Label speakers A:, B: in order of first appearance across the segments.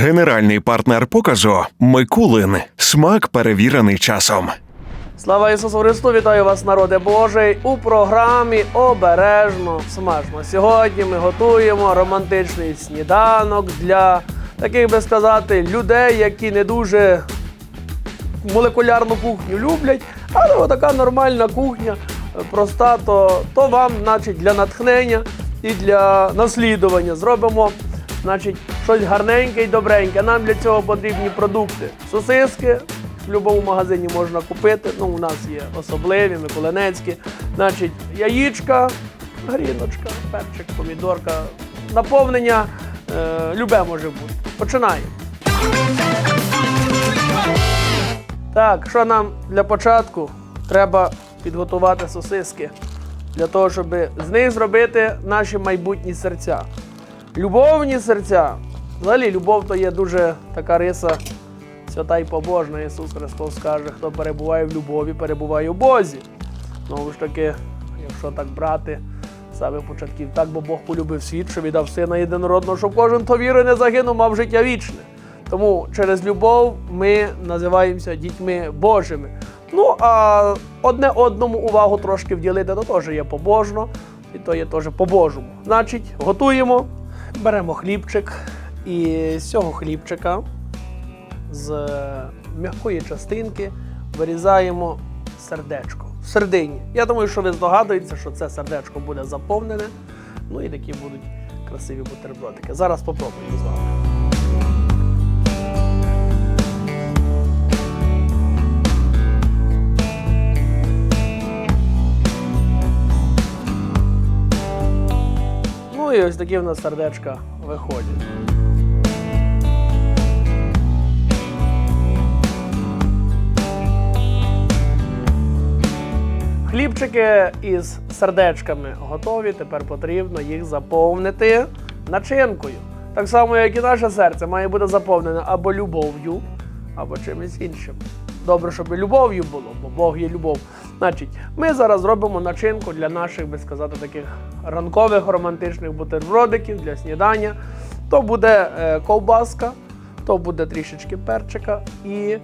A: Генеральний партнер показу Микулин. Смак перевірений часом.
B: Слава Ісусу Христу! Вітаю вас, народе Божий, у програмі Обережно смажно. Сьогодні ми готуємо романтичний сніданок для таких би сказати людей, які не дуже молекулярну кухню люблять, але отака нормальна кухня, е, проста, то, то вам, значить, для натхнення і для наслідування. Зробимо значить, щось гарненьке і добреньке. Нам для цього потрібні продукти. Сосиски в будь-якому магазині можна купити. Ну, у нас є особливі, миколинецькі. Значить, яєчка, гріночка, перчик, помідорка. Наповнення е, любе може бути. Починаємо. Так, що нам для початку треба підготувати сосиски для того, щоб з них зробити наші майбутні серця. Любовні серця. Взагалі, любов то є дуже така риса свята і побожна. Ісус Христос каже, хто перебуває в любові, перебуває у Бозі. Знову ж таки, якщо так брати з самих початків, так бо Бог полюбив світ, що віддав сина єдинородного, щоб кожен, хто вірує, не загинув, мав життя вічне. Тому через любов ми називаємося дітьми Божими. Ну а одне одному увагу трошки вділити, то теж є побожно, і то є теж по-божому. Значить, готуємо, беремо хлібчик, і з цього хлібчика з м'якої частинки вирізаємо сердечко. В сердині. Я думаю, що ви здогадуєтеся, що це сердечко буде заповнене. Ну і такі будуть красиві бутербродики. Зараз попробуємо з вами. Ну і ось такі в нас сердечка виходять. Хлібчики із сердечками готові. Тепер потрібно їх заповнити начинкою. Так само, як і наше серце має бути заповнене або любов'ю, або чимось іншим. Добре, щоб і любов'ю було, бо Бог є любов. Значить, ми зараз робимо начинку для наших, би сказати, таких ранкових романтичних бутербродиків для снідання. То буде е, ковбаска, то буде трішечки перчика і е,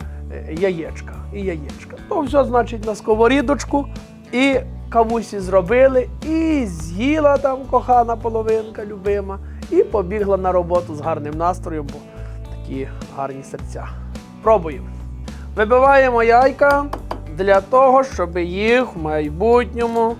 B: яєчка. І яєчка. То все, значить, на сковорідочку. І кавусі зробили, і з'їла там кохана половинка, любима, і побігла на роботу з гарним настроєм, бо такі гарні серця. Пробуємо. Вибиваємо яйка для того, щоб їх в майбутньому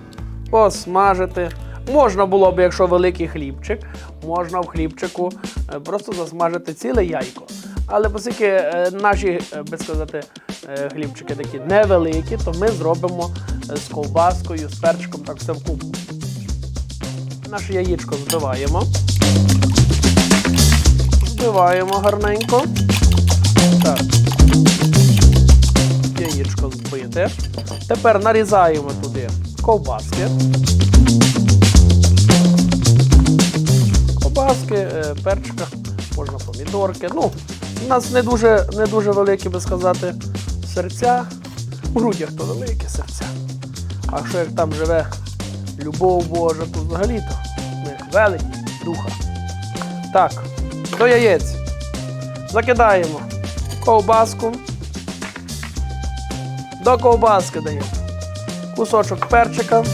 B: посмажити. Можна було б, якщо великий хлібчик, можна в хлібчику е, просто засмажити ціле яйко. Але оскільки е, наші, е, би сказати, е, хлібчики такі невеликі, то ми зробимо е, з ковбаскою, з перчиком, так все вкупу. Наше яєчко збиваємо. Збиваємо гарненько. Так. Яєчко збите. Тепер нарізаємо туди ковбаски. Ковбаски, е, перчика, можна помідорки. Ну, у нас не дуже, не дуже великі, би сказати, серця. У грудях то велике серця. А що як там живе любов Божа, то взагалі-то ми великі духа. Так, до яєць. Закидаємо ковбаску. До ковбаски даємо кусочок перчика.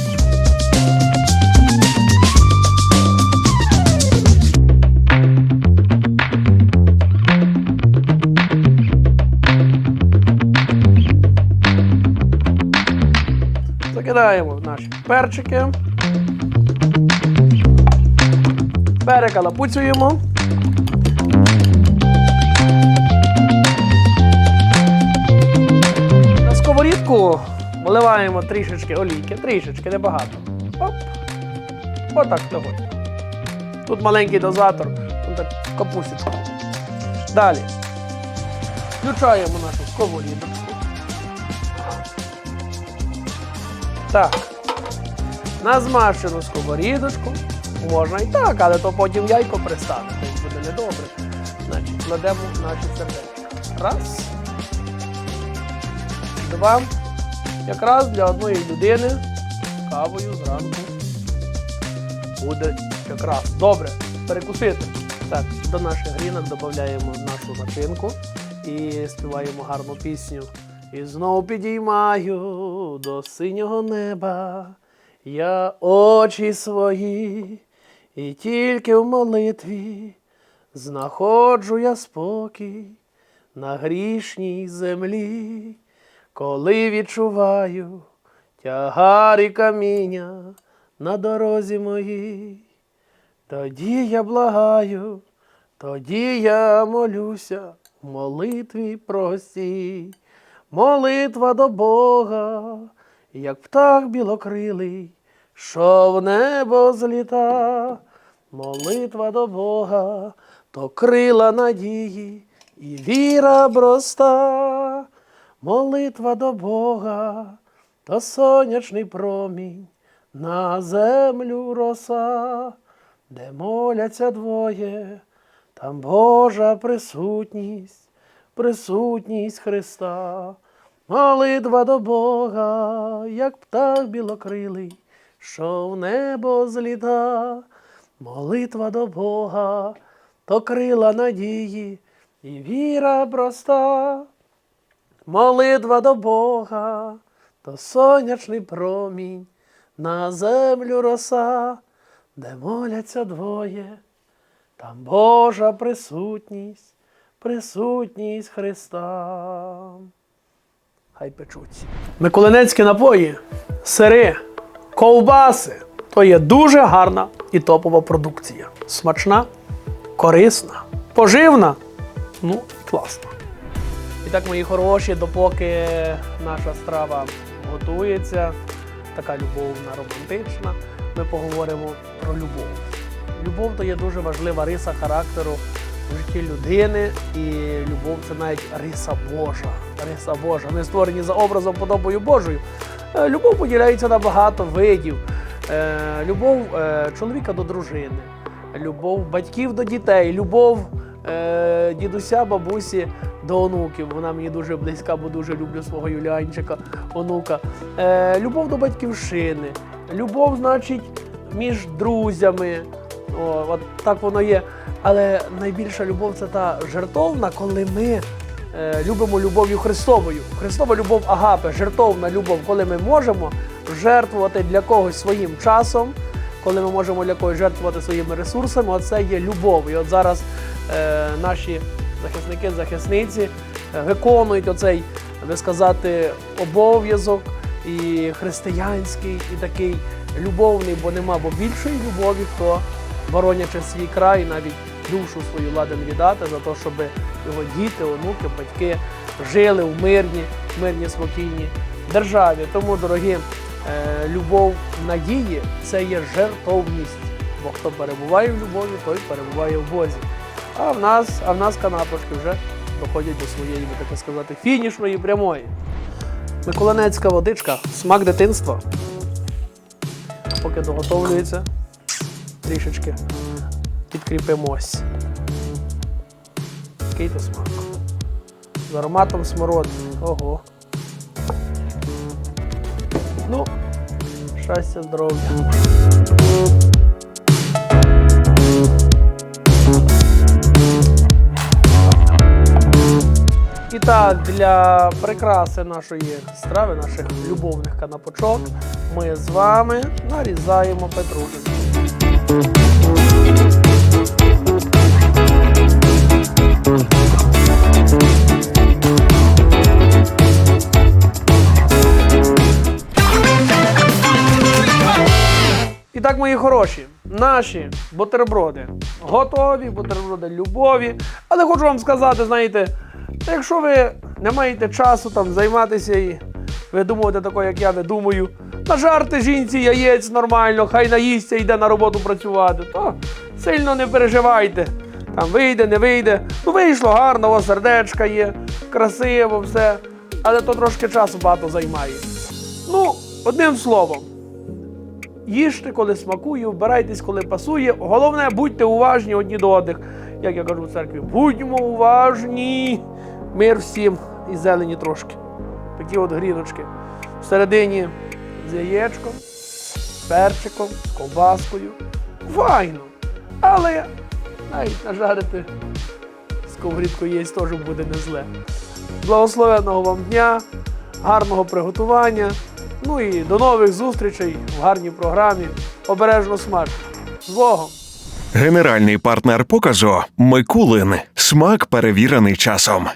B: Закидаємо в наші перчики. Перекалапуцюємо. На сковорідку вливаємо трішечки олійки, трішечки, небагато. Оп. Отак легонько. Тут маленький дозатор, так капусечку. Далі. Включаємо нашу сковорідочку. Так. На змащену сковорідочку. Можна і так, але то потім яйко приставити, буде недобре. Значить, кладемо наші сердечка. Раз. Два. Якраз для одної людини кавою зранку буде якраз. Добре. Перекусити. Так, до наших грінок додаємо нашу начинку і співаємо гарну пісню. І знов підіймаю до синього неба я очі свої, і тільки в молитві знаходжу я спокій на грішній землі, коли відчуваю тягар і каміння на дорозі моїй. Тоді я благаю, тоді я молюся в молитві простій. Молитва до Бога, як птах білокрилий, що в небо зліта. Молитва до Бога, то крила надії і віра проста. Молитва до Бога, то сонячний промінь на землю роса, де моляться двоє, там Божа присутність, присутність Христа. Молитва до Бога, як птах білокрилий, що в небо зліта. Молитва до Бога, то крила надії і віра проста. Молитва до Бога, то сонячний промінь на землю роса, де моляться двоє, там Божа присутність, присутність Христа. Хай печуться. Миколинецькі напої, сири, ковбаси то є дуже гарна і топова продукція. Смачна, корисна, поживна, ну і класна. І так, мої хороші, допоки наша страва готується, така любовна, романтична, ми поговоримо про любов. Любов то є дуже важлива риса характеру житті людини, і любов це навіть риса Божа. Риса Божа. Ми створені за образом подобою Божою. Е, Любов поділяється на багато видів. Е, Любов е, чоловіка до дружини, любов батьків до дітей, любов дідуся, бабусі до онуків. Вона мені дуже близька, бо дуже люблю свого Юліанчика, онука. Любов до батьківщини, любов, значить, між друзями. О, от так воно є. Але найбільша любов це та жертовна, коли ми е, любимо любов'ю Христовою. Христова любов агапе, жертовна любов, коли ми можемо жертвувати для когось своїм часом, коли ми можемо для когось жертвувати своїми ресурсами, оце є любов. І от зараз е, наші захисники, захисниці е, виконують оцей, би сказати, обов'язок і християнський, і такий любовний, бо нема бо більшої любові, хто боронячи свій край, навіть душу свою ладен віддати за те, щоб його діти, онуки, батьки жили в мирній, мирній, спокійній державі. Тому, дорогі, е, любов надії це є жертовність. Бо хто перебуває в любові, той перебуває в Бозі. А в нас, а в нас канапочки вже доходять до своєї, би таке сказати, фінішної прямої. Миколинецька водичка, смак дитинства. Поки доготовлюється, трішечки підкріпимось. Який то смак. З ароматом смородини. Ого. Ну, щастя, здоров'я. І так, для прикраси нашої страви, наших любовних канапочок, ми з вами нарізаємо петрушку. І так, мої хороші, наші бутерброди готові, бутерброди любові. Але хочу вам сказати, знаєте, якщо ви не маєте часу там займатися і ви думаєте тако, як я не думаю, нажарте жінці яєць нормально, хай наїсться йде на роботу працювати, то сильно не переживайте. Там вийде, не вийде. Ну вийшло гарно, вас сердечка є, красиво, все. Але то трошки часу багато займає. Ну, одним словом, їжте, коли смакує, вбирайтесь, коли пасує. Головне, будьте уважні одні до одних. Як я кажу в церкві, будьмо уважні. Мир всім і зелені трошки. Такі от гріночки. Всередині з яєчком, з перчиком, з ковбаскою. Файно. Але Навіть нажарити сковорідку є теж буде не зле. Благословенного вам дня, гарного приготування. Ну і до нових зустрічей в гарній програмі. Обережно смак. З Богом!
A: Генеральний партнер показу Микулин. Смак перевірений часом.